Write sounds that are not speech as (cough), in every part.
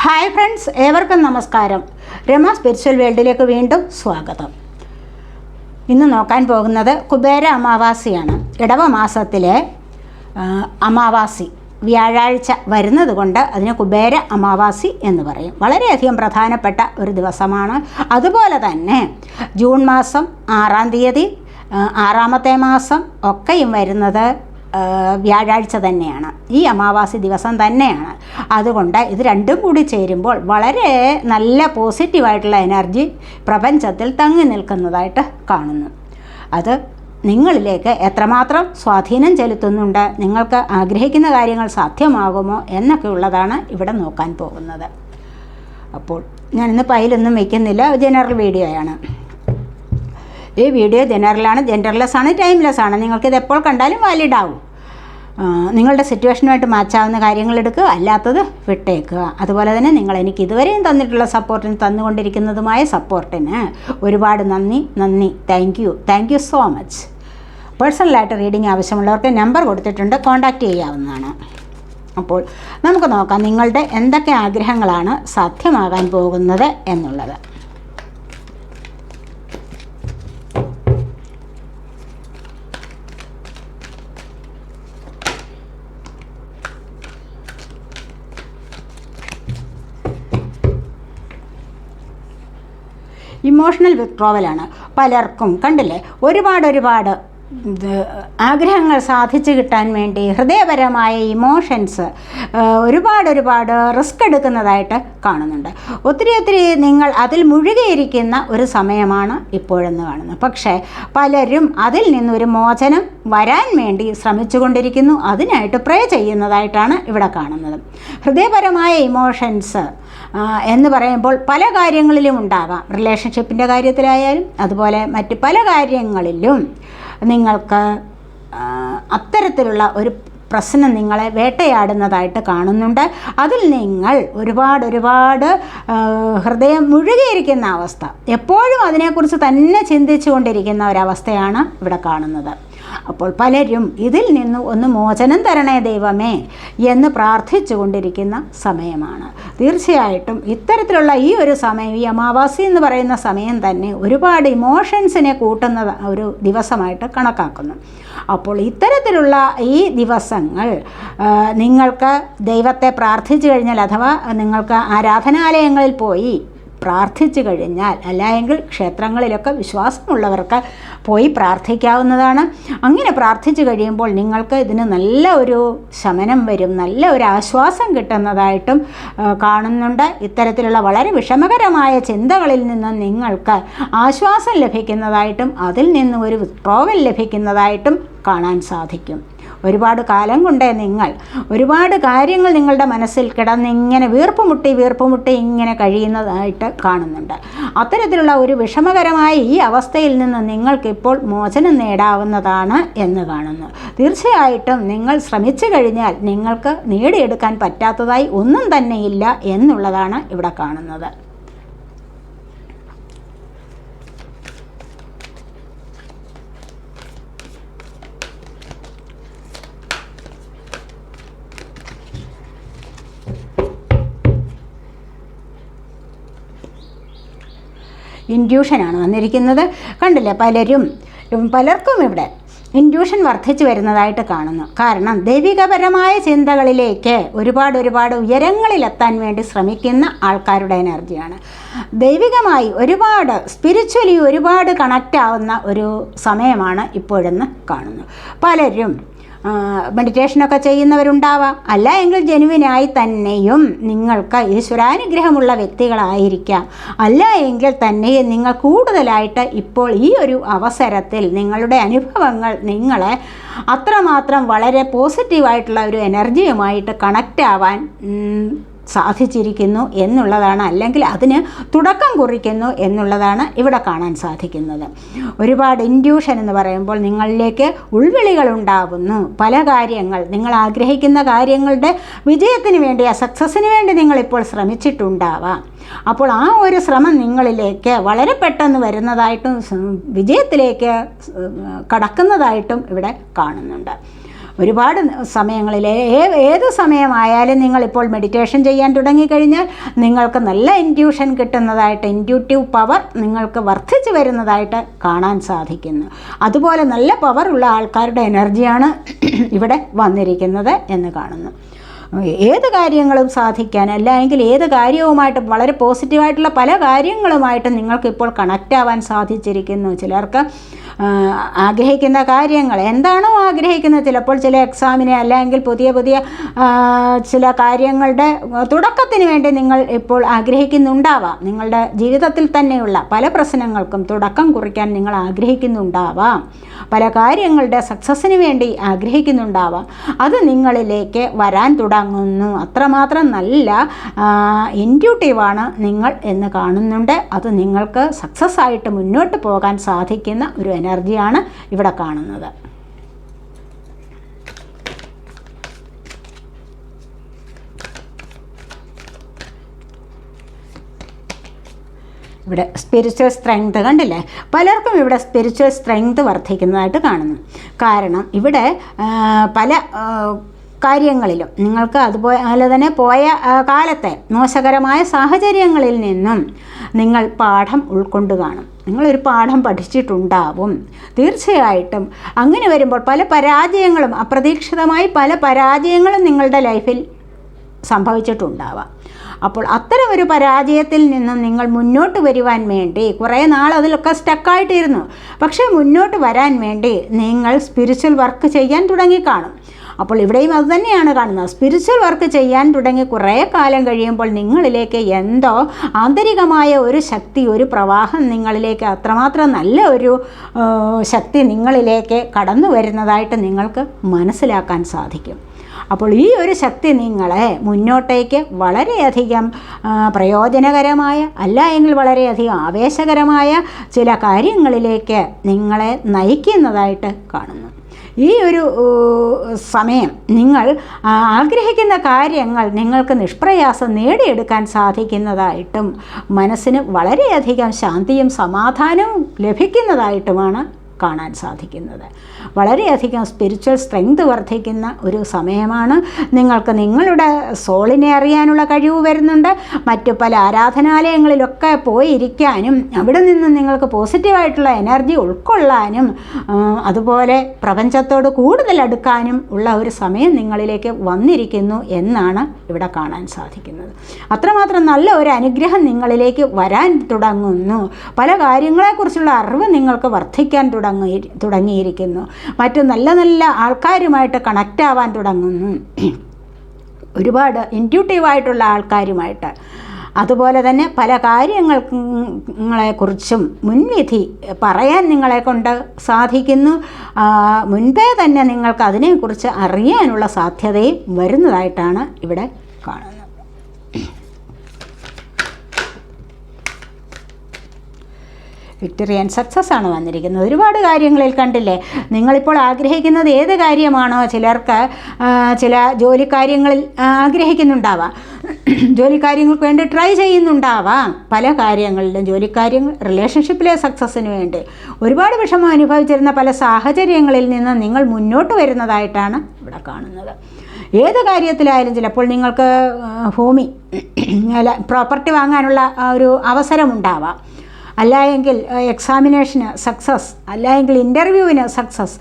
Hi friends ഏവർക്കും നമസ്കാരം. Rama spiritual വേൾഡിലേക്ക് വീണ്ടും സ്വാഗതം. ഇന്ന് നോക്കാൻ പോകുന്നത് കുബേര അമാവാസിയാണ്. ഇടവ മാസത്തിലെ അമാവാസി വ്യാഴാഴ്ച വരുന്നത് കൊണ്ട് അതിന് കുബേര അമാവാസി എന്ന് പറയും. വളരെയധികം പ്രധാനപ്പെട്ട ഒരു ദിവസമാണ്. അതുപോലെ തന്നെ ജൂൺ മാസം ആറാം തീയതി ആറാമത്തെ മാസം ഒക്കെയും വരുന്നത് വ്യാഴാഴ്ച തന്നെയാണ്. ഈ അമാവാസി ദിവസം തന്നെയാണ്. അതുകൊണ്ട് ഇത് രണ്ടും കൂടി ചേരുമ്പോൾ വളരെ നല്ല പോസിറ്റീവായിട്ടുള്ള എനർജി പ്രപഞ്ചത്തിൽ തങ്ങി നിൽക്കുന്നതായിട്ട് കാണുന്നു. അത് നിങ്ങളിലേക്ക് എത്രമാത്രം സ്വാധീനം ചെലുത്തുന്നുണ്ട് നിങ്ങൾക്ക് ആഗ്രഹിക്കുന്ന കാര്യങ്ങൾ സാധ്യമാകുമോ എന്നൊക്കെ ഉള്ളതാണ് ഇവിടെ നോക്കാൻ പോകുന്നത്. അപ്പോൾ ഞാനിന്ന് പൈലൊന്നും വയ്ക്കുന്നില്ല ജനറൽ വീഡിയോയാണ് ഈ വീഡിയോ ജനറലാണ് ജെൻഡർലെസ് ആണ് ടൈംലെസ് ആണ്. നിങ്ങൾക്കിത് എപ്പോൾ കണ്ടാലും വാലിഡ് ആവും. നിങ്ങളുടെ സിറ്റുവേഷനുമായിട്ട് മാച്ചാവുന്ന കാര്യങ്ങൾ എടുക്കുക അല്ലാത്തത് വിട്ടേക്കുക. അതുപോലെ തന്നെ നിങ്ങൾ എനിക്ക് ഇതുവരെയും തന്നിട്ടുള്ള സപ്പോർട്ടിന് തന്നുകൊണ്ടിരിക്കുന്നതുമായ സപ്പോർട്ടിന് ഒരുപാട് നന്ദി നന്ദി. Thank you thank you so much പേഴ്സണലായിട്ട് റീഡിംഗ് ആവശ്യമുള്ളവർക്ക് നമ്പർ കൊടുത്തിട്ടുണ്ട് കോൺടാക്റ്റ് ചെയ്യാവുന്നതാണ്. അപ്പോൾ നമുക്ക് നോക്കാം നിങ്ങളുടെ എന്തൊക്കെ ആഗ്രഹങ്ങളാണ് സാധ്യമാകാൻ പോകുന്നത് എന്നുള്ളത്. ഇമോഷണൽ വിത്ഡ്രോവലാണ് പലർക്കും കണ്ടില്ലേ? ഒരുപാട് ഒരുപാട് ആഗ്രഹങ്ങൾ സാധിച്ചു കിട്ടാൻ വേണ്ടി ഹൃദയപരമായ ഇമോഷൻസ് ഒരുപാട് ഒരുപാട് റിസ്ക് എടുക്കുന്നതായിട്ട് കാണുന്നുണ്ട്. ഒത്തിരി ഒത്തിരി നിങ്ങൾ അതിൽ മുഴുകിയിരിക്കുന്ന ഒരു സമയമാണ് ഇപ്പോഴെന്ന് കാണുന്നത്. പക്ഷേ പലരും അതിൽ നിന്നൊരു മോചനം വരാൻ വേണ്ടി ശ്രമിച്ചുകൊണ്ടിരിക്കുന്നു. അതിനായിട്ട് പ്രേ ചെയ്യുന്നതായിട്ടാണ് ഇവിടെ കാണുന്നത്. ഹൃദയപരമായ ഇമോഷൻസ് എന്ന് പറയുമ്പോൾ പല കാര്യങ്ങളിലും ഉണ്ടാകാം. റിലേഷൻഷിപ്പിന്റെ കാര്യത്തിലായാലും അതുപോലെ മറ്റ് പല കാര്യങ്ങളിലും നിങ്ങൾക്ക് അത്തരത്തിലുള്ള ഒരു പ്രശ്നം നിങ്ങളെ വേട്ടയാടുന്നതായിട്ട് കാണുന്നുണ്ട്. അതിൽ നിങ്ങൾ ഒരുപാട് ഒരുപാട് ഹൃദയം മുഴുകിയിരിക്കുന്ന അവസ്ഥ. എപ്പോഴും അതിനെക്കുറിച്ച് തന്നെ ചിന്തിച്ചു കൊണ്ടിരിക്കുന്ന ഒരവസ്ഥയാണ് ഇവിടെ കാണുന്നത്. അപ്പോൾ പലരും ഇതിൽ നിന്ന് ഒന്ന് മോചനം തരണേ ദൈവമേ എന്ന് പ്രാർത്ഥിച്ചു കൊണ്ടിരിക്കുന്ന സമയമാണ്. തീർച്ചയായിട്ടും ഇത്തരത്തിലുള്ള ഈ ഒരു സമയം ഈ അമാവാസി എന്ന് പറയുന്ന സമയം തന്നെ ഒരുപാട് ഇമോഷൻസിനെ കൂട്ടുന്ന ഒരു ദിവസമായിട്ട് കണക്കാക്കുന്നു. അപ്പോൾ ഇത്തരത്തിലുള്ള ഈ ദിവസങ്ങൾ നിങ്ങൾക്ക് ദൈവത്തെ പ്രാർത്ഥിച്ചു കഴിഞ്ഞാൽ അഥവാ നിങ്ങൾക്ക് ആരാധനാലയങ്ങളിൽ പോയി പ്രാർത്ഥിച്ചു കഴിഞ്ഞാൽ അല്ലെങ്കിൽ ക്ഷേത്രങ്ങളിലൊക്കെ വിശ്വാസമുള്ളവർക്ക് പോയി പ്രാർത്ഥിക്കാവുന്നതാണ്. അങ്ങനെ പ്രാർത്ഥിച്ചു കഴിയുമ്പോൾ നിങ്ങൾക്ക് ഇതിന് നല്ല ഒരു ശമനം വരും നല്ല ഒരു ആശ്വാസം കിട്ടുന്നതായിട്ടും കാണുന്നുണ്ട്. ഇത്തരത്തിലുള്ള വളരെ വിഷമകരമായ ചിന്തകളിൽ നിന്ന് നിങ്ങൾക്ക് ആശ്വാസം ലഭിക്കുന്നതായിട്ടും അതിൽ നിന്ന് ഒരു വിട്രോവൽ ലഭിക്കുന്നതായിട്ടും കാണാൻ സാധിക്കും. ഒരുപാട് കാലം കൊണ്ടേ നിങ്ങൾ ഒരുപാട് കാര്യങ്ങൾ നിങ്ങളുടെ മനസ്സിൽ കിടന്ന് കിടന്നിങ്ങനെ വീർപ്പുമുട്ടി വീർപ്പുമുട്ടി ഇങ്ങനെ കഴിയുന്നതായിട്ട് കാണുന്നുണ്ട്. അത്തരത്തിലുള്ള ഒരു വിഷമകരമായ ഈ അവസ്ഥയിൽ നിന്ന് നിങ്ങൾക്കിപ്പോൾ മോചനം നേടാവുന്നതാണ് എന്ന് കാണുന്നു. തീർച്ചയായിട്ടും നിങ്ങൾ ശ്രമിച്ചു കഴിഞ്ഞാൽ നിങ്ങൾക്ക് നേടിയെടുക്കാൻ പറ്റാത്തതായി ഒന്നും തന്നെയില്ല എന്നുള്ളതാണ് ഇവിടെ കാണുന്നത്. ഇൻഡ്യൂഷനാണ് വന്നിരിക്കുന്നത്. കണ്ടില്ലേ? പലരും പലർക്കും ഇവിടെ ഇൻഡ്യൂഷൻ വർദ്ധിച്ചു വരുന്നതായിട്ട് കാണുന്നു. കാരണം ദൈവികപരമായ ചിന്തകളിലേക്ക് ഒരുപാട് ഒരുപാട് ഉയരങ്ങളിലെത്താൻ വേണ്ടി ശ്രമിക്കുന്ന ആൾക്കാരുടെ എനർജിയാണ്. ദൈവികമായി ഒരുപാട് സ്പിരിച്വലി ഒരുപാട് കണക്റ്റ് ആവുന്ന ഒരു സമയമാണ് ഇപ്പോഴെന്ന് കാണുന്നു. പലരും മെഡിറ്റേഷനൊക്കെ ചെയ്യുന്നവരുണ്ടാവാം. അല്ല എങ്കിൽ ജനുവിനായി തന്നെയും നിങ്ങൾക്ക് ഈശ്വരാനുഗ്രഹമുള്ള വ്യക്തികളായിരിക്കാം. അല്ല എങ്കിൽ തന്നെയും നിങ്ങൾ കൂടുതലായിട്ട് ഇപ്പോൾ ഈ ഒരു അവസരത്തിൽ നിങ്ങളുടെ അനുഭവങ്ങൾ നിങ്ങളെ അത്രമാത്രം വളരെ പോസിറ്റീവായിട്ടുള്ള ഒരു എനർജിയുമായിട്ട് കണക്റ്റ് ആവാൻ സാധിച്ചിരിക്കുന്നു എന്നുള്ളതാണ് അല്ലെങ്കിൽ അതിന് തുടക്കം കുറിക്കുന്നു എന്നുള്ളതാണ് ഇവിടെ കാണാൻ സാധിക്കുന്നത്. ഒരുപാട് ഇൻഡ്യൂഷൻ എന്ന് പറയുമ്പോൾ നിങ്ങളിലേക്ക് ഉൾവിളികൾ ഉണ്ടാവുന്നു. പല കാര്യങ്ങൾ നിങ്ങൾ ആഗ്രഹിക്കുന്ന കാര്യങ്ങളുടെ വിജയത്തിന് വേണ്ടി ആ സക്സസ്സിന് വേണ്ടി നിങ്ങളിപ്പോൾ ശ്രമിച്ചിട്ടുണ്ടാവാം. അപ്പോൾ ആ ഒരു ശ്രമം നിങ്ങളിലേക്ക് വളരെ പെട്ടെന്ന് വരുന്നതായിട്ടും വിജയത്തിലേക്ക് കടക്കുന്നതായിട്ടും ഇവിടെ കാണുന്നുണ്ട്. ഒരുപാട് സമയങ്ങളിൽ ഏത് സമയമായാലും നിങ്ങളിപ്പോൾ മെഡിറ്റേഷൻ ചെയ്യാൻ തുടങ്ങിക്കഴിഞ്ഞാൽ നിങ്ങൾക്ക് നല്ല ഇന്റ്യൂഷൻ കിട്ടുന്നതായിട്ട് ഇന്റ്യൂട്ടീവ് പവർ നിങ്ങൾക്ക് വർദ്ധിച്ചു വരുന്നതായിട്ട് കാണാൻ സാധിക്കുന്നു. അതുപോലെ നല്ല പവറുള്ള ആൾക്കാരുടെ എനർജിയാണ് (clears throat) ഇവിടെ വന്നിരിക്കുന്നത് എന്ന് കാണുന്നു. ഏത് കാര്യങ്ങളും സാധിക്കാൻ അല്ലെങ്കിൽ ഏത് കാര്യവുമായിട്ട് വളരെ പോസിറ്റീവായിട്ടുള്ള പല കാര്യങ്ങളുമായിട്ട് നിങ്ങൾക്കിപ്പോൾ കണക്റ്റ് ആവാൻ സാധിച്ചിരിക്കുന്നു. ചിലർക്ക് ആഗ്രഹിക്കുന്ന കാര്യങ്ങൾ എന്താണോ ആഗ്രഹിക്കുന്നത് ചിലപ്പോൾ ചില എക്സാമിനെ അല്ലെങ്കിൽ പുതിയ പുതിയ ചില കാര്യങ്ങളുടെ തുടക്കത്തിന് വേണ്ടി നിങ്ങൾ ഇപ്പോൾ ആഗ്രഹിക്കുന്നുണ്ടാവാം. നിങ്ങളുടെ ജീവിതത്തിൽ തന്നെയുള്ള പല പ്രശ്നങ്ങൾക്കും തുടക്കം കുറിക്കാൻ നിങ്ങൾ ആഗ്രഹിക്കുന്നുണ്ടാവാം. പല കാര്യങ്ങളുടെ സക്സസ്സിന് വേണ്ടി ആഗ്രഹിക്കുന്നുണ്ടാവാം. അത് നിങ്ങളിലേക്ക് വരാൻ തുടങ്ങുന്നു അത്രമാത്രം നല്ല ഇന്റ്യൂട്ടീവാണ് നിങ്ങൾ എന്ന് കാണുന്നുണ്ട്. അത് നിങ്ങൾക്ക് സക്സസ് ആയിട്ട് മുന്നോട്ട് പോകാൻ സാധിക്കുന്ന ഒരു എനർജിയാണ് ഇവിടെ കാണുന്നത്. ഇവിടെ സ്പിരിച്വൽ സ്ട്രെങ്ത് കണ്ടില്ലേ? പലർക്കും ഇവിടെ സ്പിരിച്വൽ സ്ട്രെങ്ത് വർദ്ധിക്കുന്നതായിട്ട് കാണുന്നു. കാരണം ഇവിടെ പല കാര്യങ്ങളിലും. നിങ്ങൾക്ക് അതുപോലെ തന്നെ പോയ കാലത്തെ മോശകരമായ സാഹചര്യങ്ങളിൽ നിന്നും നിങ്ങൾ പാഠം ഉൾക്കൊണ്ട് കാണും. നിങ്ങളൊരു പാഠം പഠിച്ചിട്ടുണ്ടാവും. തീർച്ചയായിട്ടും അങ്ങനെ വരുമ്പോൾ പല പരാജയങ്ങളും അപ്രതീക്ഷിതമായി പല പരാജയങ്ങളും നിങ്ങളുടെ ലൈഫിൽ സംഭവിച്ചിട്ടുണ്ടാവാം. അപ്പോൾ അത്തരം ഒരു പരാജയത്തിൽ നിന്നും നിങ്ങൾ മുന്നോട്ട് വരുവാൻ വേണ്ടി കുറേ നാൾ അതിലൊക്കെ സ്റ്റക്കായിട്ടിരുന്നു. പക്ഷേ മുന്നോട്ട് വരാൻ വേണ്ടി നിങ്ങൾ സ്പിരിച്വൽ വർക്ക് ചെയ്യാൻ തുടങ്ങിക്കാണും അപ്പോൾ ഇവിടെയും അത് തന്നെയാണ് കാണുന്നത്. സ്പിരിച്വൽ വർക്ക് ചെയ്യാൻ തുടങ്ങി കുറേ കാലം കഴിയുമ്പോൾ നിങ്ങളിലേക്ക് എന്തോ ആന്തരികമായ ഒരു ശക്തി ഒരു പ്രവാഹം നിങ്ങളിലേക്ക് അത്രമാത്രം നല്ല ഒരു ശക്തി നിങ്ങളിലേക്ക് കടന്നു വരുന്നതായിട്ട് നിങ്ങൾക്ക് മനസ്സിലാക്കാൻ സാധിക്കും. അപ്പോൾ ഈ ഒരു ശക്തി നിങ്ങളെ മുന്നോട്ടേക്ക് വളരെയധികം പ്രയോജനകരമായ അല്ല എങ്കിൽ വളരെയധികം ആവേശകരമായ ചില കാര്യങ്ങളിലേക്ക് നിങ്ങളെ നയിക്കുന്നതായിട്ട് കാണുന്നു. ഈ ഒരു സമയം നിങ്ങൾ ആഗ്രഹിക്കുന്ന കാര്യങ്ങൾ നിങ്ങൾക്ക് നിഷ്പ്രയാസം നേടിയെടുക്കാൻ സാധിക്കുന്നതായിട്ടും മനസ്സിന് വളരെയധികം ശാന്തിയും സമാധാനവും ലഭിക്കുന്നതായിട്ടുമാണ് കാണാൻ സാധിക്കുന്നത്. വളരെയധികം സ്പിരിച്വൽ സ്ട്രെങ്ത് വർദ്ധിക്കുന്ന ഒരു സമയമാണ്. നിങ്ങൾക്ക് നിങ്ങളുടെ സോളിനെ അറിയാനുള്ള കഴിവ് വരുന്നുണ്ട്. മറ്റു പല ആരാധനാലയങ്ങളിലൊക്കെ പോയിരിക്കാനും അവിടെ നിന്ന് നിങ്ങൾക്ക് പോസിറ്റീവായിട്ടുള്ള എനർജി ഉൾക്കൊള്ളാനും അതുപോലെ പ്രപഞ്ചത്തോട് കൂടുതൽ അടുക്കാനും ഉള്ള ഒരു സമയം നിങ്ങളിലേക്ക് വന്നിരിക്കുന്നു എന്നാണ് ഇവിടെ കാണാൻ സാധിക്കുന്നത്. അത്രമാത്രം നല്ല ഒരു അനുഗ്രഹം നിങ്ങളിലേക്ക് വരാൻ തുടങ്ങുന്നു. പല കാര്യങ്ങളെക്കുറിച്ചുള്ള അറിവ് നിങ്ങൾക്ക് വർദ്ധിക്കാൻ തുടങ്ങി തുടങ്ങിയിരിക്കുന്നു. മറ്റു നല്ല നല്ല ആൾക്കാരുമായിട്ട് കണക്റ്റ് ആവാൻ തുടങ്ങുന്നു. ഒരുപാട് ഇന്റ്യൂട്ടീവായിട്ടുള്ള ആൾക്കാരുമായിട്ട്. അതുപോലെ തന്നെ പല കാര്യങ്ങളെക്കുറിച്ചും മുൻവിധി പറയാൻ നിങ്ങളെ കൊണ്ട് സാധിക്കുന്നു. മുൻപേ തന്നെ നിങ്ങൾക്ക് അതിനെക്കുറിച്ച് അറിയാനുള്ള സാധ്യതയും വരുന്നതായിട്ടാണ് ഇവിടെ കാണുന്നത്. വിക്ടറി ആൻഡ് സക്സസ് ആണ് വന്നിരിക്കുന്നത്. ഒരുപാട് കാര്യങ്ങളിൽ കണ്ടില്ലേ? നിങ്ങളിപ്പോൾ ആഗ്രഹിക്കുന്നത് ഏത് കാര്യമാണോ ചിലർക്ക് ചില ജോലി കാര്യങ്ങളിൽ ആഗ്രഹിക്കുന്നുണ്ടാവാം. (clears throat) ജോലി കാര്യങ്ങൾക്ക് വേണ്ടി ട്രൈ ചെയ്യുന്നുണ്ടാവാം. പല കാര്യങ്ങളിലും ജോലി കാര്യങ്ങൾ റിലേഷൻഷിപ്പിലെ സക്സസ്സിന് വേണ്ടി. ഒരുപാട് വിഷമം അനുഭവിച്ചിരുന്ന പല സാഹചര്യങ്ങളിൽ നിന്ന് നിങ്ങൾ മുന്നോട്ട് വരുന്നതായിട്ടാണ് ഇവിടെ കാണുന്നത്. ഏത് കാര്യത്തിലായാലും ചിലപ്പോൾ നിങ്ങൾക്ക് ഭൂമി അല്ല പ്രോപ്പർട്ടി വാങ്ങാനുള്ള ഒരു അവസരമുണ്ടാവാം. അല്ല എങ്കിൽ എക്സാമിനേഷന് സക്സസ് അല്ല എങ്കിൽ ഇന്റർവ്യൂവിന് സക്സസ്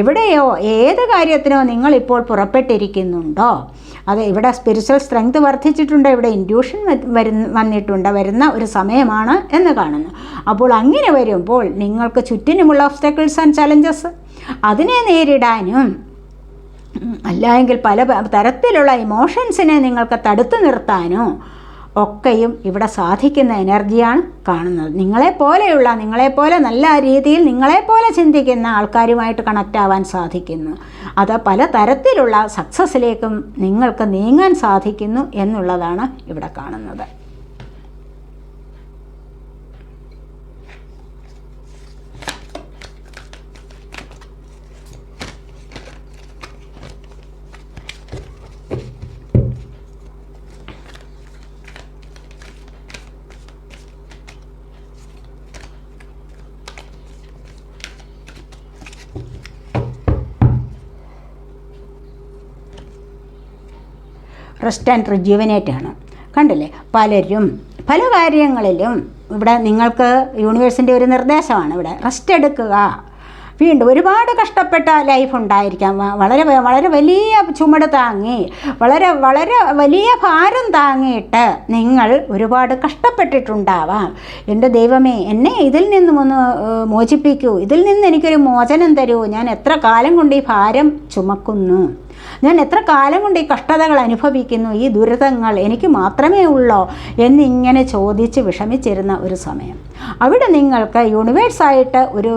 എവിടെയോ ഏത് കാര്യത്തിനോ നിങ്ങളിപ്പോൾ പുറപ്പെട്ടിരിക്കുന്നുണ്ടോ? അത് ഇവിടെ സ്പിരിച്വൽ സ്ട്രെങ്ത് വർദ്ധിച്ചിട്ടുണ്ട് ഇവിടെ ഇൻഡ്യൂഷൻ വരുന്ന വന്നിട്ടുണ്ട് വരുന്ന ഒരു സമയമാണ് എന്ന് കാണുന്നു. അപ്പോൾ അങ്ങനെ വരുമ്പോൾ നിങ്ങൾക്ക് ചുറ്റിനുമുള്ള ഓബ്സ്റ്റക്കിൾസ് ആൻഡ് ചലഞ്ചസ് അതിനെ നേരിടാനും അല്ലെങ്കിൽ പല തരത്തിലുള്ള ഇമോഷൻസിനെ നിങ്ങൾക്ക് തടുത്തു നിർത്താനോ ഒക്കെയും ഇവിടെ സാധിക്കുന്ന എനർജിയാണ് കാണുന്നത്. നിങ്ങളെപ്പോലെയുള്ള നിങ്ങളെപ്പോലെ നല്ല രീതിയിൽ നിങ്ങളെപ്പോലെ ചിന്തിക്കുന്ന ആൾക്കാരുമായിട്ട് കണക്റ്റ് ആവാൻ സാധിക്കുന്നു. അത് പല തരത്തിലുള്ള സക്സസ്സിലേക്കും നിങ്ങൾക്ക് നീങ്ങാൻ സാധിക്കുന്നു എന്നുള്ളതാണ് ഇവിടെ കാണുന്നത്. റെസ്റ്റ് ആൻഡ് റിജ്യൂവനേറ്റ് ആണ് കണ്ടില്ലേ? പലരും പല കാര്യങ്ങളിലും ഇവിടെ നിങ്ങൾക്ക് യൂണിവേഴ്സിന്റെ ഒരു നിർദ്ദേശമാണ് ഇവിടെ. റെസ്റ്റ് എടുക്കുക. വീണ്ടും ഒരുപാട് കഷ്ടപ്പെട്ട ലൈഫ് ഉണ്ടായിരിക്കാം. വളരെ വളരെ വലിയ ചുമട് താങ്ങി വളരെ വളരെ വലിയ ഭാരം താങ്ങിയിട്ട് നിങ്ങൾ ഒരുപാട് കഷ്ടപ്പെട്ടിട്ടുണ്ടാവാം. എന്റെ ദൈവമേ എന്നെ ഇതിൽ നിന്നും ഒന്ന് മോചിപ്പിക്കൂ. ഇതിൽ നിന്ന് എനിക്കൊരു മോചനം തരൂ. ഞാൻ എത്ര കാലം കൊണ്ട് ഈ ഭാരം ചുമക്കുന്നു? ഞാൻ എത്ര കാലം കൊണ്ട് ഈ കഷ്ടതകൾ അനുഭവിക്കുന്നു ഈ ദുരിതങ്ങൾ എനിക്ക് മാത്രമേ ഉള്ളോ എന്നിങ്ങനെ ചോദിച്ച് വിഷമിച്ചിരുന്ന ഒരു സമയം. അവിടെ നിങ്ങൾക്ക് യൂണിവേഴ്സായിട്ട് ഒരു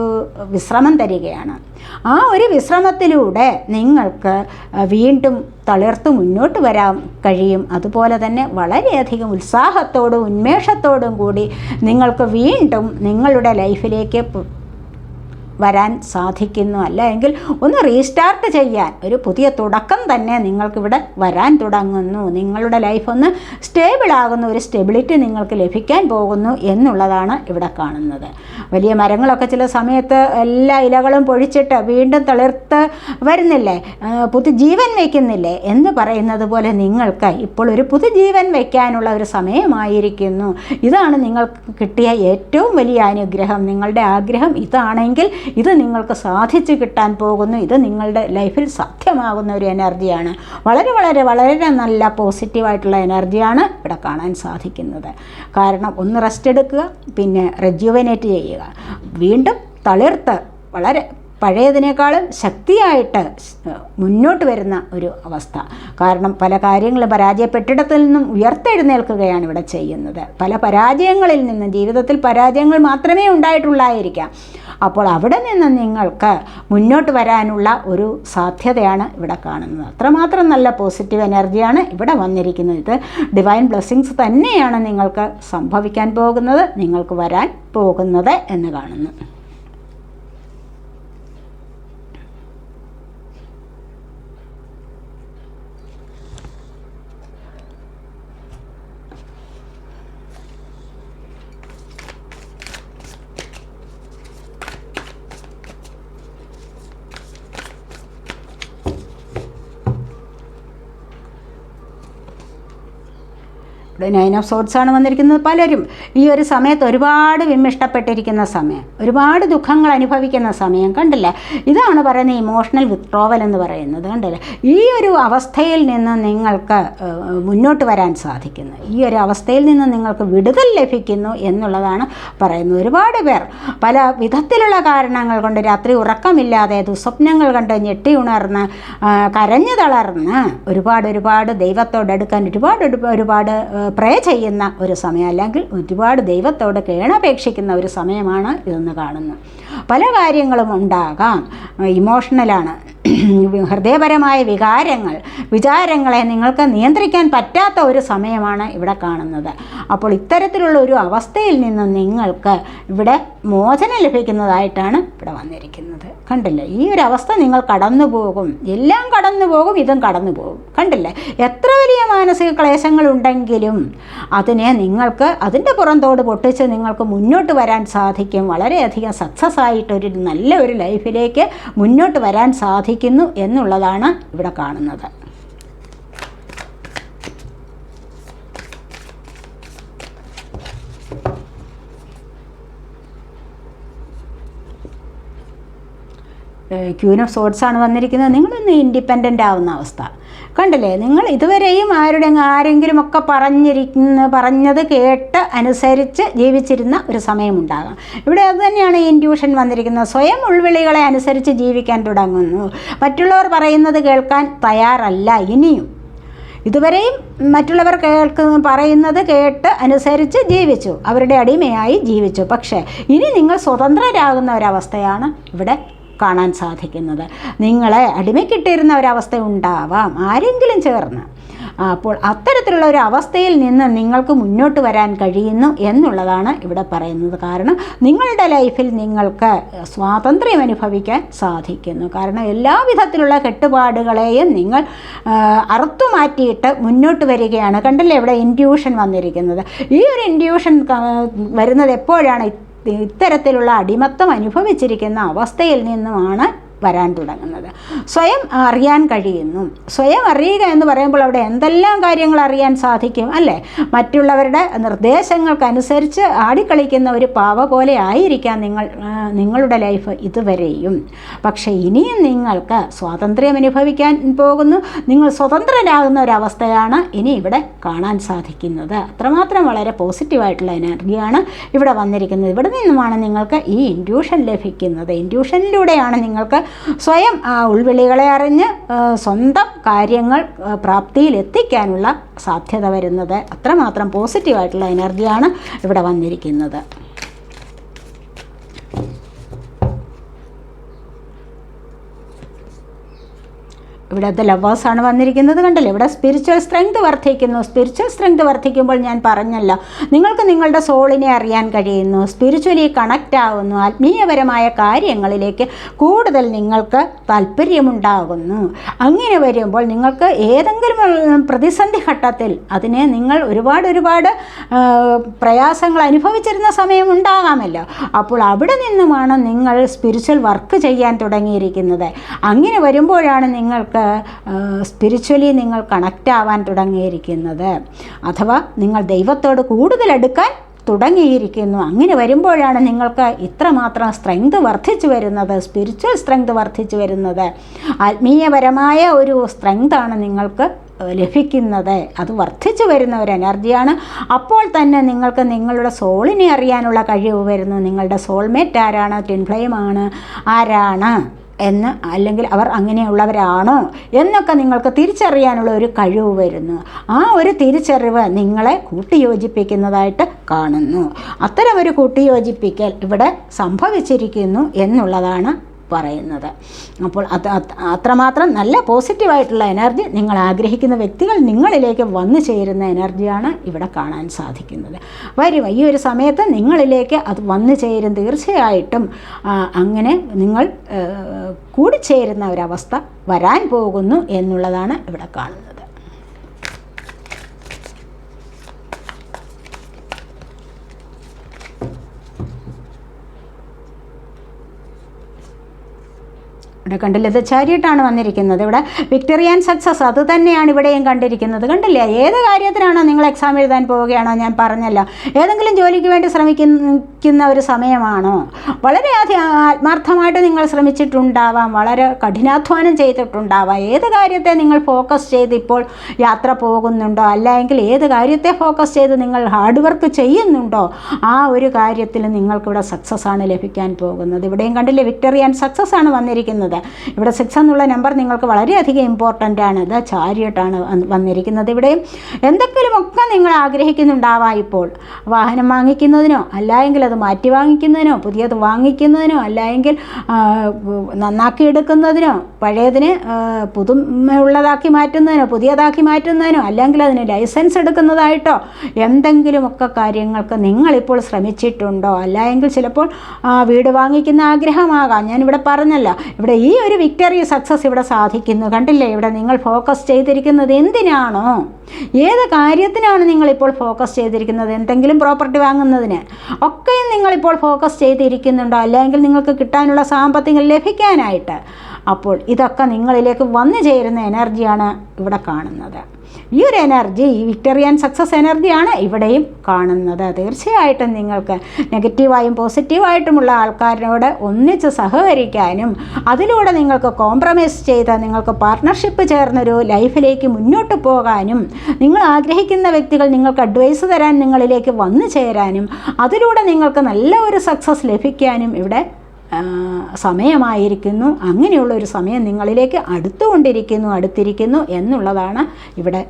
വിശ്രമം തരികയാണ്. ആ ഒരു വിശ്രമത്തിലൂടെ നിങ്ങൾക്ക് വീണ്ടും തളിർത്ത് മുന്നോട്ട് വരാൻ കഴിയും. അതുപോലെ തന്നെ വളരെയധികം ഉത്സാഹത്തോടും ഉന്മേഷത്തോടും കൂടി നിങ്ങൾക്ക് വീണ്ടും നിങ്ങളുടെ ലൈഫിലേക്ക് വരാൻ സാധിക്കുന്നു അല്ല എങ്കിൽ ഒന്ന് റീസ്റ്റാർട്ട് ചെയ്യാൻ. ഒരു പുതിയ തുടക്കം തന്നെ നിങ്ങൾക്കിവിടെ വരാൻ തുടങ്ങുന്നു. നിങ്ങളുടെ ലൈഫ് ഒന്ന് സ്റ്റേബിൾ ആകുന്ന. ഒരു സ്റ്റെബിലിറ്റി നിങ്ങൾക്ക് ലഭിക്കാൻ പോകുന്നു എന്നുള്ളതാണ് ഇവിടെ കാണുന്നത്. വലിയ മരങ്ങളൊക്കെ ചില സമയത്ത് എല്ലാ ഇലകളും പൊഴിച്ചിട്ട് വീണ്ടും തളിർത്ത് വരുന്നില്ലേ? പുതു ജീവൻ വയ്ക്കുന്നില്ലേ? എന്ന് പറയുന്നത് പോലെ നിങ്ങൾക്ക് ഇപ്പോൾ ഒരു പുതുജീവൻ വയ്ക്കാനുള്ള ഒരു സമയമായിരിക്കുന്നു. ഇതാണ് നിങ്ങൾക്ക് കിട്ടിയ ഏറ്റവും വലിയ അനുഗ്രഹം. നിങ്ങളുടെ ആഗ്രഹം ഇതാണെങ്കിൽ ഇത് നിങ്ങൾക്ക് സാധിച്ചു കിട്ടാൻ പോകുന്നു. ഇത് നിങ്ങളുടെ ലൈഫിൽ സാധ്യമാകുന്ന ഒരു എനർജിയാണ്. വളരെ വളരെ വളരെ നല്ല പോസിറ്റീവായിട്ടുള്ള എനർജിയാണ് ഇവിടെ കാണാൻ സാധിക്കുന്നത്. കാരണം ഒന്ന് റെസ്റ്റ് എടുക്കുക പിന്നെ റെജ്യുവനേറ്റ് ചെയ്യുക. വീണ്ടും തളിർത്ത് വളരെ പഴയതിനേക്കാളും ശക്തിയായിട്ട് മുന്നോട്ട് വരുന്ന ഒരു അവസ്ഥ. കാരണം പല കാര്യങ്ങളും പരാജയപ്പെട്ടിടത്തിൽ നിന്നും ഉയർത്തെഴുന്നേൽക്കുകയാണ് ഇവിടെ ചെയ്യുന്നത്. പല പരാജയങ്ങളിൽ നിന്നും ജീവിതത്തിൽ പരാജയങ്ങൾ മാത്രമേ ഉണ്ടായിട്ടുള്ളായിരിക്കാം. അപ്പോൾ അവിടെ നിന്ന് നിങ്ങൾക്ക് മുന്നോട്ട് വരാനുള്ള ഒരു സാധ്യതയാണ് ഇവിടെ കാണുന്നത്. അത്രമാത്രം നല്ല പോസിറ്റീവ് എനർജിയാണ് ഇവിടെ വന്നിരിക്കുന്നത്. ഇത് ഡിവൈൻ ബ്ലെസ്സിങ്സ് തന്നെയാണ് നിങ്ങൾക്ക് സംഭവിക്കാൻ പോകുന്നത് നിങ്ങൾക്ക് വരാൻ പോകുന്നത് എന്ന് കാണുന്നു. ഇവിടെ നയൻ ഓഫ് സോർട്സ് ആണ് വന്നിരിക്കുന്നത്. പലരും ഈ ഒരു സമയത്ത് ഒരുപാട് വിമിഷ്ടപ്പെട്ടിരിക്കുന്ന സമയം ഒരുപാട് ദുഃഖങ്ങൾ അനുഭവിക്കുന്ന സമയം കണ്ടില്ല? ഇതാണ് പറയുന്നത് ഇമോഷണൽ വിത്ഡ്രോവൽ എന്ന് പറയുന്നത് കണ്ടില്ല? ഈ ഒരു അവസ്ഥയിൽ നിന്ന് നിങ്ങൾക്ക് മുന്നോട്ട് വരാൻ സാധിക്കുന്നു. ഈ ഒരു അവസ്ഥയിൽ നിന്ന് നിങ്ങൾക്ക് വിടുതൽ ലഭിക്കുന്നു എന്നുള്ളതാണ് പറയുന്നത്. ഒരുപാട് പേർ പല വിധത്തിലുള്ള കാരണങ്ങൾ കൊണ്ട് രാത്രി ഉറക്കമില്ലാതെ ദുസ്വപ്നങ്ങൾ കണ്ട് ഞെട്ടി ഉണർന്ന് കരഞ്ഞു തളർന്ന് ഒരുപാട് ഒരുപാട് ദൈവത്തോടെടുക്കാൻ ഒരുപാട് ഒരുപാട് ഒരുപാട് പ്രേ ചെയ്യുന്ന ഒരു സമയം അല്ലെങ്കിൽ ഒരുപാട് ദൈവത്തോട് കേണപേക്ഷിക്കുന്ന ഒരു സമയമാണ് ഇതെന്ന് കാണുന്നു. പല കാര്യങ്ങളും ഉണ്ടാകാം. ഇമോഷണലാണ് (clears throat) ഹൃദയപരമായ വികാരങ്ങൾ വിചാരങ്ങളെ നിങ്ങൾക്ക് നിയന്ത്രിക്കാൻ പറ്റാത്ത ഒരു സമയമാണ് ഇവിടെ കാണുന്നത്. അപ്പോൾ ഇത്തരത്തിലുള്ള ഒരു അവസ്ഥയിൽ നിന്ന് നിങ്ങൾക്ക് ഇവിടെ മോചനം ലഭിക്കുന്നതായിട്ടാണ് ഇവിടെ വന്നിരിക്കുന്നത്. കണ്ടില്ലേ? ഈ ഒരു അവസ്ഥ നിങ്ങൾ കടന്നു പോകും. എല്ലാം കടന്നു പോകും ഇതും കടന്നു പോകും. കണ്ടില്ലേ? എത്ര വലിയ മാനസിക ക്ലേശങ്ങളുണ്ടെങ്കിലും അതിനെ നിങ്ങൾക്ക് അതിന്റെ പുറന്തോട് പൊട്ടിച്ച് നിങ്ങൾക്ക് മുന്നോട്ട് വരാൻ സാധിക്കും. വളരെയധികം സക്സസ് ആയിട്ടൊരു നല്ല ഒരു ലൈഫിലേക്ക് മുന്നോട്ട് വരാൻ സാധിക്കുന്നു എന്നുള്ളതാണ് ഇവിടെ കാണുന്നത്. ക്യൂൻ ഓഫ് സോട്ട്സാണ് വന്നിരിക്കുന്നത്. നിങ്ങളൊന്ന് ഇൻഡിപെൻഡന്റ് ആവുന്ന അവസ്ഥ. കണ്ടില്ലേ? നിങ്ങൾ ഇതുവരെയും ആരുടെ ആരെങ്കിലും ഒക്കെ പറഞ്ഞിരിക്കുന്ന പറഞ്ഞത് കേട്ട് അനുസരിച്ച് ജീവിച്ചിരുന്ന ഒരു സമയമുണ്ടാകാം. ഇവിടെ അതുതന്നെയാണ് തന്നെയാണ് ഇന്റ്യൂഷൻ വന്നിരിക്കുന്നത്. സ്വയം ഉൾവിളികളെ അനുസരിച്ച് ജീവിക്കാൻ തുടങ്ങുന്നു. മറ്റുള്ളവർ പറയുന്നത് കേൾക്കാൻ തയ്യാറല്ല ഇനിയും. ഇതുവരെയും മറ്റുള്ളവർ കേൾക്കുന്ന പറയുന്നത് കേട്ട് അനുസരിച്ച് ജീവിച്ചു. അവരുടെ അടിമയായി ജീവിച്ചു. പക്ഷേ ഇനി നിങ്ങൾ സ്വതന്ത്രരാകുന്ന ഒരവസ്ഥയാണ് ഇവിടെ കാണാൻ സാധിക്കുന്നത്. നിങ്ങളെ അടിമക്കിട്ടിരുന്ന ഒരവസ്ഥ ഉണ്ടാവാം ആരെങ്കിലും ചേർന്ന്. അപ്പോൾ അത്തരത്തിലുള്ള ഒരു അവസ്ഥയിൽ നിന്ന് നിങ്ങൾക്ക് മുന്നോട്ട് വരാൻ കഴിയുന്നു എന്നുള്ളതാണ് ഇവിടെ പറയുന്നത്. കാരണം നിങ്ങളുടെ ലൈഫിൽ നിങ്ങൾക്ക് സ്വാതന്ത്ര്യം അനുഭവിക്കാൻ സാധിക്കുന്നു. കാരണം എല്ലാവിധത്തിലുള്ള കെട്ടുപാടുകളെയും നിങ്ങൾ അറുത്തു മാറ്റിയിട്ട് മുന്നോട്ട് വരികയാണ്. കണ്ടല്ലേ ഇവിടെ ഇൻഡ്യൂഷൻ വന്നിരിക്കുന്നത്. ഈ ഒരു ഇൻഡ്യൂഷൻ വരുന്നത് എപ്പോഴാണ്? ഇത്തരത്തിലുള്ള അടിമത്തം അനുഭവിച്ചിരിക്കുന്ന അവസ്ഥയിൽ നിന്നുമാണ് വരാൻ തുടങ്ങുന്നത്. സ്വയം അറിയാൻ കഴിയുന്നു. സ്വയം അറിയുക എന്ന് പറയുമ്പോൾ അവിടെ എന്തെല്ലാം കാര്യങ്ങൾ അറിയാൻ സാധിക്കും അല്ലേ? മറ്റുള്ളവരുടെ നിർദ്ദേശങ്ങൾക്കനുസരിച്ച് ആടിക്കളിക്കുന്ന ഒരു പാവ പോലെ ആയിരിക്കാം നിങ്ങൾ നിങ്ങളുടെ ലൈഫ് ഇതുവരെയും. പക്ഷേ ഇനിയും നിങ്ങൾക്ക് സ്വാതന്ത്ര്യം അനുഭവിക്കാൻ പോകുന്നു. നിങ്ങൾ സ്വതന്ത്രരാകുന്ന ഒരവസ്ഥയാണ് ഇനി ഇവിടെ കാണാൻ സാധിക്കുന്നത്. അത്രമാത്രം വളരെ പോസിറ്റീവായിട്ടുള്ള എനർജിയാണ് ഇവിടെ വന്നിരിക്കുന്നത്. ഇവിടെ നിന്നുമാണ് നിങ്ങൾക്ക് ഈ ഇൻഡ്യൂഷൻ ലഭിക്കുന്നത്. ഇൻഡ്യൂഷനിലൂടെയാണ് നിങ്ങൾക്ക് സ്വയം ആ ഉൾവിളികളെ അറിഞ്ഞ് സ്വന്തം കാര്യങ്ങൾ പ്രാപ്തിയിൽ എത്തിക്കാനുള്ള സാധ്യത വരുന്നത്. അത്രമാത്രം പോസിറ്റീവായിട്ടുള്ള എനർജിയാണ് ഇവിടെ വന്നിരിക്കുന്നത്. ഇവിടുത്തെ ലവേഴ്സാണ് വന്നിരിക്കുന്നത് കണ്ടല്ലോ? ഇവിടെ സ്പിരിച്വൽ സ്ട്രെങ്ത് വർദ്ധിക്കുന്നു. സ്പിരിച്വൽ സ്ട്രെങ്ത് വർദ്ധിക്കുമ്പോൾ ഞാൻ പറഞ്ഞല്ലോ നിങ്ങൾക്ക് നിങ്ങളുടെ സോളിനെ അറിയാൻ കഴിയുന്നു സ്പിരിച്വലി കണക്റ്റ് ആവുന്നു ആത്മീയപരമായ കാര്യങ്ങളിലേക്ക് കൂടുതൽ നിങ്ങൾക്ക് താല്പര്യമുണ്ടാകുന്നു. അങ്ങനെ വരുമ്പോൾ നിങ്ങൾക്ക് ഏതെങ്കിലും പ്രതിസന്ധി ഘട്ടത്തിൽ അതിനെ നിങ്ങൾ ഒരുപാട് ഒരുപാട് പ്രയാസങ്ങൾ അനുഭവിച്ചിരുന്ന സമയം ഉണ്ടാകാമല്ലോ. അപ്പോൾ അവിടെ നിന്നുമാണ് നിങ്ങൾ സ്പിരിച്വൽ വർക്ക് ചെയ്യാൻ തുടങ്ങിയിരിക്കുന്നത്. അങ്ങനെ വരുമ്പോഴാണ് നിങ്ങൾക്ക് സ്പിരിച്വലി നിങ്ങൾ കണക്റ്റ് ആവാൻ തുടങ്ങിയിരിക്കുന്നത്. അഥവാ നിങ്ങൾ ദൈവത്തോട് കൂടുതൽ അടുക്കാൻ തുടങ്ങിയിരിക്കുന്നു. അങ്ങനെ വരുമ്പോഴാണ് നിങ്ങൾക്ക് ഇത്രമാത്രം സ്ട്രെങ്ത് വർദ്ധിച്ചു വരുന്നത് സ്പിരിച്വൽ സ്ട്രെങ്ത് വർദ്ധിച്ചു വരുന്നത്. ആത്മീയപരമായ ഒരു സ്ട്രെങ്താണ് നിങ്ങൾക്ക് ലഭിക്കുന്നത്. അത് വർദ്ധിച്ചു വരുന്ന ഒരു എനർജിയാണ് അപ്പോൾ തന്നെ നിങ്ങൾക്ക് നിങ്ങളുടെ സോളിനെ അറിയാനുള്ള കഴിവ് വരുന്നു. നിങ്ങളുടെ സോൾമേറ്റ് ആരാണ്? ട്വിൻ ഫ്ലെയിം ആണ്. ആരാണ്? എന്ന് അല്ലെങ്കിൽ അവർ അങ്ങനെയുള്ളവരാണോ എന്നൊക്കെ നിങ്ങൾക്ക് തിരിച്ചറിയാനുള്ള ഒരു കഴിവ് വരുന്നു. ആ ഒരു തിരിച്ചറിവ് നിങ്ങളെ കൂട്ടിയോജിപ്പിക്കുന്നതായിട്ട് കാണുന്നു. അത്തരം ഒരു കൂട്ടിയോജിപ്പിക്കൽ ഇവിടെ സംഭവിച്ചിരിക്കുന്നു എന്നുള്ളതാണ് പറയുന്നത്. അപ്പോൾ അത് അത്രമാത്രം നല്ല പോസിറ്റീവായിട്ടുള്ള എനർജി നിങ്ങൾ ആഗ്രഹിക്കുന്ന വ്യക്തികൾ നിങ്ങളിലേക്ക് വന്നു ചേരുന്ന എനർജിയാണ് ഇവിടെ കാണാൻ സാധിക്കുന്നത്. വരും ഈ ഒരു സമയത്ത് നിങ്ങളിലേക്ക് അത് വന്നു ചേരും തീർച്ചയായിട്ടും അങ്ങനെ നിങ്ങൾ കൂടിച്ചേരുന്ന ഒരവസ്ഥ വരാൻ പോകുന്നു എന്നുള്ളതാണ് ഇവിടെ കാണുന്നത്. ഇവിടെ കണ്ടില്ലേ? ഇത് ചാരിയിട്ടാണ് വന്നിരിക്കുന്നത്. ഇവിടെ വിക്ടോറിയൻ സക്സസ് അത് തന്നെയാണ് ഇവിടെയും കണ്ടിരിക്കുന്നത്. കണ്ടില്ലേ? ഏത് കാര്യത്തിനാണോ നിങ്ങൾ എക്സാം എഴുതാൻ പോവുകയാണോ ഞാൻ പറഞ്ഞല്ലോ. ഏതെങ്കിലും ജോലിക്ക് വേണ്ടി ശ്രമിക്കുന്ന ഒരു സമയമാണോ? വളരെ ആത്മാർത്ഥമായിട്ട് നിങ്ങൾ ശ്രമിച്ചിട്ടുണ്ടാവാം. വളരെ കഠിനാധ്വാനം ചെയ്തിട്ടുണ്ടാവാം. ഏത് കാര്യത്തെ നിങ്ങൾ ഫോക്കസ് ചെയ്ത് ഇപ്പോൾ യാത്ര പോകുന്നുണ്ടോ? അല്ലെങ്കിൽ ഏത് കാര്യത്തെ ഫോക്കസ് ചെയ്ത് നിങ്ങൾ ഹാർഡ് വർക്ക് ചെയ്യുന്നുണ്ടോ? ആ ഒരു കാര്യത്തിൽ നിങ്ങൾക്കിവിടെ സക്സസ് ആണ് ലഭിക്കാൻ പോകുന്നത്. ഇവിടെയും കണ്ടില്ലേ? വിക്ടോറിയൻ സക്സസ് ആണ് വന്നിരിക്കുന്നത്. ഇവിടെ സിക്സ് എന്നുള്ള നമ്പർ നിങ്ങൾക്ക് വളരെയധികം ഇമ്പോർട്ടന്റ് ആണ്. ഇത് ചാരിയട്ടാണ് വന്നിരിക്കുന്നത് ഇവിടെയും എന്തെങ്കിലുമൊക്കെ നിങ്ങൾ ആഗ്രഹിക്കുന്നുണ്ടാവാം ഇപ്പോൾ. വാഹനം വാങ്ങിക്കുന്നതിനോ അല്ലായെങ്കിൽ അത് മാറ്റി വാങ്ങിക്കുന്നതിനോ പുതിയത് വാങ്ങിക്കുന്നതിനോ അല്ലായെങ്കിൽ നന്നാക്കി എടുക്കുന്നതിനോ പഴയതിന് പുതുമയുള്ളതാക്കി മാറ്റുന്നതിനോ പുതിയതാക്കി മാറ്റുന്നതിനോ അല്ലെങ്കിൽ അതിന് ലൈസൻസ് എടുക്കുന്നതായിട്ടോ എന്തെങ്കിലുമൊക്കെ കാര്യങ്ങൾക്ക് നിങ്ങളിപ്പോൾ ശ്രമിച്ചിട്ടുണ്ടോ? അല്ലായെങ്കിൽ ചിലപ്പോൾ വീട് വാങ്ങിക്കുന്ന ആഗ്രഹമാകാം. ഞാനിവിടെ പറഞ്ഞല്ലോ ഇവിടെ ഒരു വിക്ടറി സക്സസ് ഇവിടെ സാധിക്കുന്നു. കണ്ടില്ലേ? ഇവിടെ നിങ്ങൾ ഫോക്കസ് ചെയ്തിരിക്കുന്നത് എന്തിനാണോ? ഏത് കാര്യത്തിനാണ് നിങ്ങളിപ്പോൾ ഫോക്കസ് ചെയ്തിരിക്കുന്നത്? എന്തെങ്കിലും പ്രോപ്പർട്ടി വാങ്ങുന്നതിന്. ഒക്കെയും നിങ്ങളിപ്പോൾ ഫോക്കസ് ചെയ്തിരിക്കുന്നുണ്ടോ. അല്ലെങ്കിൽ നിങ്ങൾക്ക് കിട്ടാനുള്ള സാമ്പത്തികം ലഭിക്കാനായിട്ട്. അപ്പോൾ ഇതൊക്കെ നിങ്ങളിലേക്ക് വന്നു ചേരുന്ന എനർജിയാണ് ഇവിടെ കാണുന്നത്. ഈ ഒരു എനർജി ഈ വിക്ടറിയൻ സക്സസ് എനർജിയാണ് ഇവിടെയും കാണുന്നത്. തീർച്ചയായിട്ടും നിങ്ങൾക്ക് നെഗറ്റീവായും പോസിറ്റീവായിട്ടുമുള്ള ആൾക്കാരോട് ഒന്നിച്ച് സഹകരിക്കാനും അതിലൂടെ നിങ്ങൾക്ക് കോംപ്രമൈസ് ചെയ്ത് നിങ്ങൾക്ക് പാർട്ട്ണർഷിപ്പ് ചേർന്നൊരു ലൈഫിലേക്ക് മുന്നോട്ട് പോകാനും നിങ്ങൾ ആഗ്രഹിക്കുന്ന വ്യക്തികൾ നിങ്ങൾക്ക് അഡ്വൈസ് തരാൻ നിങ്ങളിലേക്ക് വന്നു ചേരാനും അതിലൂടെ നിങ്ങൾക്ക് നല്ല ഒരു സക്സസ് ലഭിക്കാനും ഇവിടെ സമയമായിരിക്കുന്നു. അങ്ങനെയുള്ള ഒരു സമയം നിങ്ങളിലേക്ക് അടുത്തുകൊണ്ടിരിക്കുന്നു അടുത്തിരിക്കുന്നു എന്നുള്ളതാണ് ഇവിടെ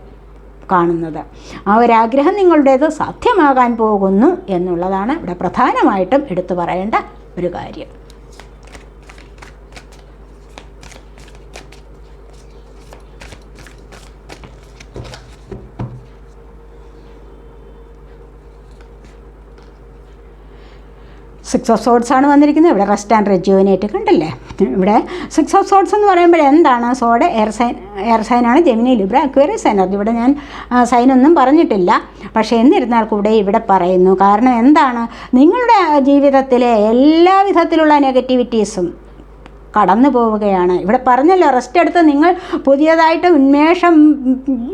കാണുന്നത്. ആ ഒരാഗ്രഹം നിങ്ങളുടേത് സാധ്യമാകാൻ പോകുന്നു എന്നുള്ളതാണ് ഇവിടെ പ്രധാനമായിട്ടും എടുത്തു പറയേണ്ട ഒരു കാര്യം. സിക്സ് ഓഫ് സോഡ്സ് ആണ് വന്നിരിക്കുന്നത്. ഇവിടെ റെസ്റ്റ് ആൻഡ് റെജ്യൂവിനേറ്റ് കണ്ടല്ലേ ഇവിടെ സിക്സ് ഓഫ് സോഡ്സ് എന്ന് പറയുമ്പോൾ എന്താണ്? സോഡ് എയർ സൈൻ എയർ സൈനാണ് ജെമിനി ലിബ്ര അക്വേറിയസ് എനർജി ഇവിടെ ഞാൻ സൈനൊന്നും പറഞ്ഞിട്ടില്ല. പക്ഷേ എന്നിരുന്നാൽ കൂടെ ഇവിടെ പറയുന്നു. കാരണം എന്താണ്? നിങ്ങളുടെ ജീവിതത്തിലെ എല്ലാ വിധത്തിലുള്ള നെഗറ്റിവിറ്റീസും കടന്നു പോവുകയാണ്. ഇവിടെ പറഞ്ഞല്ലോ റെസ്റ്റ് എടുത്ത് നിങ്ങൾ പുതിയതായിട്ട് ഉന്മേഷം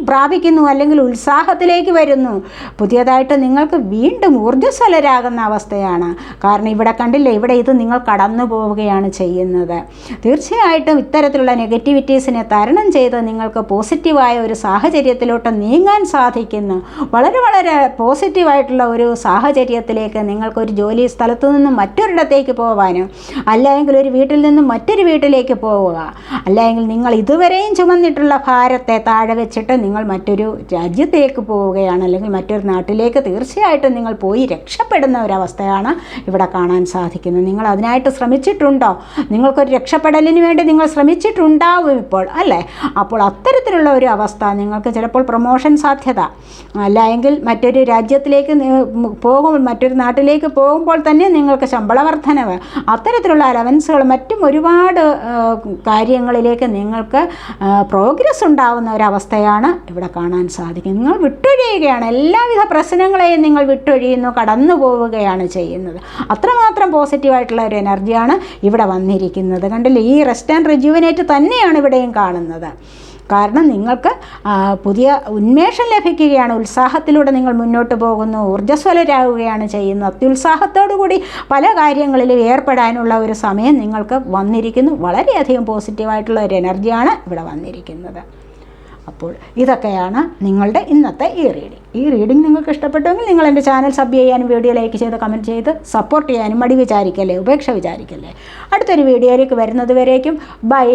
പ്രാപിക്കുന്നു അല്ലെങ്കിൽ ഉത്സാഹത്തിലേക്ക് വരുന്നു. പുതിയതായിട്ട് നിങ്ങൾക്ക് വീണ്ടും ഊർജസ്വലരാകുന്ന അവസ്ഥയാണ്. കാരണം ഇവിടെ കണ്ടില്ലേ ഇവിടെ ഇത് നിങ്ങൾ കടന്നു പോവുകയാണ് ചെയ്യുന്നത്. തീർച്ചയായിട്ടും ഇത്തരത്തിലുള്ള നെഗറ്റിവിറ്റീസിനെ തരണം ചെയ്ത് നിങ്ങൾക്ക് പോസിറ്റീവായ ഒരു സാഹചര്യത്തിലോട്ട് നീങ്ങാൻ സാധിക്കുന്നു. വളരെ വളരെ പോസിറ്റീവായിട്ടുള്ള ഒരു സാഹചര്യത്തിലേക്ക് നിങ്ങൾക്കൊരു ജോലി സ്ഥലത്തു നിന്നും മറ്റൊരിടത്തേക്ക് പോകാനും അല്ലെങ്കിൽ ഒരു വീട്ടിൽ നിന്നും മറ്റൊരു വീട്ടിലേക്ക് പോവുക. അല്ലെങ്കിൽ നിങ്ങൾ ഇതുവരെയും ചുമന്നിട്ടുള്ള ഭാരത്തെ താഴെ വെച്ചിട്ട് നിങ്ങൾ മറ്റൊരു രാജ്യത്തേക്ക് പോവുകയാണ് അല്ലെങ്കിൽ മറ്റൊരു നാട്ടിലേക്ക് തീർച്ചയായിട്ടും നിങ്ങൾ പോയി രക്ഷപ്പെടുന്ന ഒരവസ്ഥയാണ് ഇവിടെ കാണാൻ സാധിക്കുന്നത്. നിങ്ങൾ അതിനായിട്ട് ശ്രമിച്ചിട്ടുണ്ടോ? നിങ്ങൾക്കൊരു രക്ഷപ്പെടലിന് വേണ്ടി നിങ്ങൾ ശ്രമിച്ചിട്ടുണ്ടാവും ഇപ്പോൾ അല്ലേ? അപ്പോൾ അത്തരത്തിലുള്ള ഒരു അവസ്ഥ നിങ്ങൾക്ക് ചിലപ്പോൾ പ്രൊമോഷൻ സാധ്യത. അല്ലെങ്കിൽ മറ്റൊരു രാജ്യത്തിലേക്ക് പോകും മറ്റൊരു നാട്ടിലേക്ക് പോകുമ്പോൾ തന്നെ നിങ്ങൾക്ക് ശമ്പള വർധനവ്. അത്തരത്തിലുള്ള അലവൻസുകൾ മറ്റും ഒരുപാട് ആ, കാര്യങ്ങളിലേക്ക് നിങ്ങൾക്ക് പ്രോഗ്രസ് ഉണ്ടാവുന്ന ഒരവസ്ഥയാണ് ഇവിടെ കാണാൻ സാധിക്കുന്നത്. നിങ്ങൾ വിട്ടൊഴിയുകയാണ്. എല്ലാവിധ പ്രശ്നങ്ങളെയും നിങ്ങൾ വിട്ടൊഴിയുന്നു കടന്നു പോവുകയാണ് ചെയ്യുന്നത്. അത്രമാത്രം പോസിറ്റീവായിട്ടുള്ള ഒരു എനർജിയാണ് ഇവിടെ വന്നിരിക്കുന്നത്. കണ്ടില്ലേ? ഈ റെസ്റ്റ് ആൻഡ് റിജുവിനേറ്റ് തന്നെയാണ് ഇവിടെയും കാണുന്നത്. കാരണം നിങ്ങൾക്ക് പുതിയ ഉന്മേഷം ലഭിക്കുകയാണ് ഉത്സാഹത്തിലൂടെ നിങ്ങൾ മുന്നോട്ട് പോകുന്നു ഊർജസ്വലരാകുകയാണ് ചെയ്യുന്നത്. അത്യുത്സാഹത്തോടു കൂടി പല കാര്യങ്ങളിലും ഏർപ്പെടാനുള്ള ഒരു സമയം നിങ്ങൾക്ക് വന്നിരിക്കുന്നു. വളരെയധികം പോസിറ്റീവായിട്ടുള്ള ഒരു എനർജിയാണ് ഇവിടെ വന്നിരിക്കുന്നത്. അപ്പോൾ ഇതൊക്കെയാണ് നിങ്ങളുടെ ഇന്നത്തെ ഈ റീഡിംഗ് ഈ റീഡിംഗ് നിങ്ങൾക്ക് ഇഷ്ടപ്പെട്ടുവെങ്കിൽ നിങ്ങൾ എന്റെ ചാനൽ സബ് ചെയ്യാനും വീഡിയോ ലൈക്ക് ചെയ്ത് കമന്റ് ചെയ്ത് സപ്പോർട്ട് ചെയ്യാനും മടി വിചാരിക്കല്ലേ ഉപേക്ഷ വിചാരിക്കല്ലേ? അടുത്തൊരു വീഡിയോയിലേക്ക് വരുന്നത് വരേക്കും. ബൈ